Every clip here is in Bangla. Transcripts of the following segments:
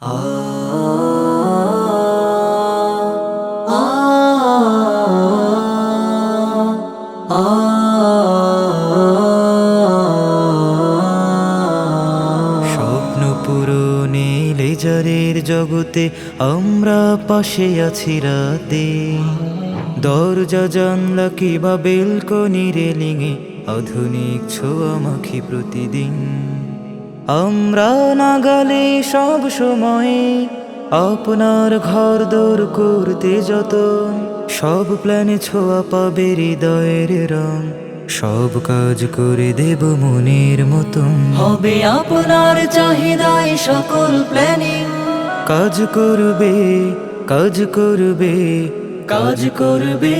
স্বপ্ন পূরণে লেজারের জগতে আমরা পাশে আছি রাতে। দরজা, জানলা কিবা বেলকনি রেলিংয়ে আধুনিক ছোঁয়া মাখি প্রতিদিন। আমরা নাগালে সব সময়ে আপনার ঘর দৌড় করতে যতন। সব প্ল্যানে ছোঁয়া পাবে হৃদয়ের রং। সব কাজ করে দেব মনের মতন। হবে আপনার চাহিদায় সকল প্ল্যানিং। কাজ করবে কাজ করবে কাজ করবে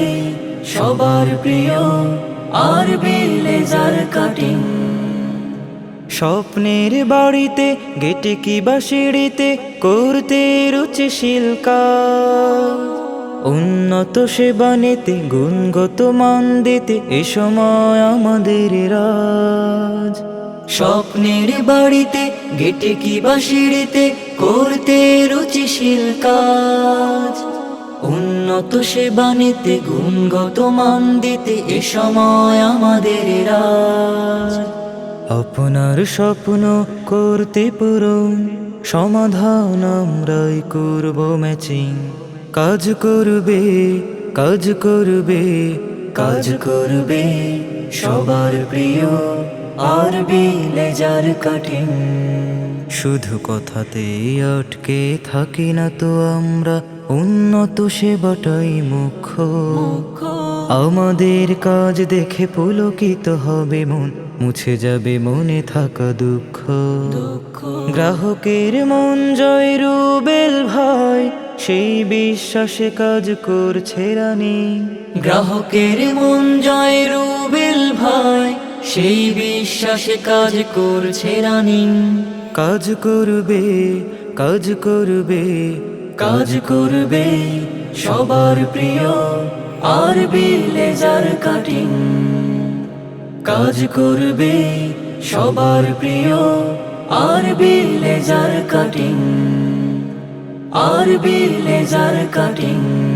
সবার প্রিয়। আর লেজার কাটিং স্বপ্নের বাড়িতে, গেটে কিবা সিঁড়িতে করতে রুচিশীল কাজ? উন্নত সেবা নিতে গুণগত মান দিতে এ সময় আমাদের রাজ। স্বপ্নের বাড়িতে, গেটে কি বা সিঁড়িতে করতে রুচিশীল কাজ? উন্নত সেবা নিতে গুণগত মান দিতে এ সময় আমাদের রাজ। আপনার স্বপ্ন করতে পূরণ সমাধান আমরাই করব ম্যাচিং কাজ করবে কাজ করবে কাজ করবে সবার প্রিয় আর লেজার কাটিং শুধু কথাতে আটকে থাকি না তো আমরা, উন্নত সেবাটাই মুখ্য। আমাদের কাজ দেখে পুলকিত হবে মন মুছে যাবে মনে থাকা দুঃখ। গ্রাহকের মন জয় রুবেল ভাই সেই বিশ্বাসে কাজ করছে রানী। গ্রাহকের মন জয় রুবেল ভাই সেই বিশ্বাসে কাজ করছে রানিং। কাজ করবে কাজ করবে কাজ করবে সবার প্রিয় আর লেজার কাটিং কাজ করবে সবার প্রিয়। আর লেজার কাটিং আর লেজার কাটিং